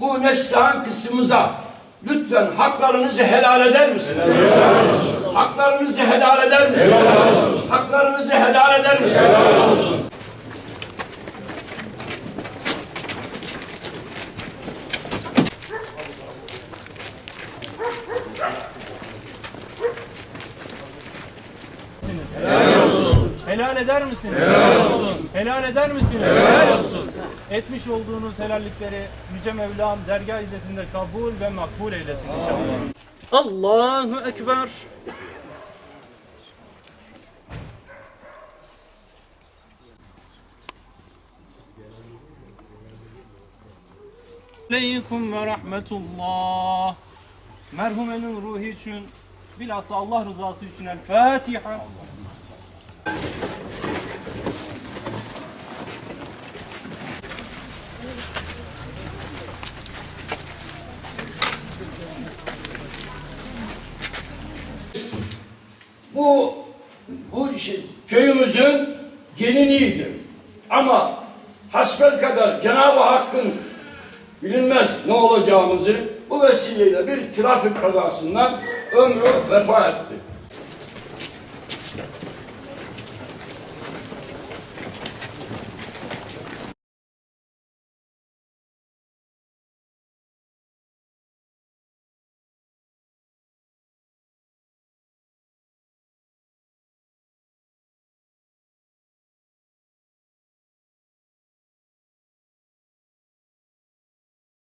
bu Neslihan kısmımıza lütfen haklarınızı helal eder misiniz? Haklarınızı helal eder misiniz? Haklarınızı helal eder misiniz? Helal eder misiniz? Helal olsun. Helal eder misiniz? Helal olsun. Etmiş olduğunuz helallikleri Yüce Mevlam dergah izzetinde kabul ve makbul eylesin inşallah. Allahu Ekber. Aleykum ve rahmetullah. Merhumenin ruhu için bilhassa Allah rızası için El Fatiha. Bu bu köyümüzün geleneğidir. Ama hasbel kadar Cenab-ı Hakk'ın bilinmez ne olacağımızı bu vesileyle bir trafik kazasından ömrü vefa etti.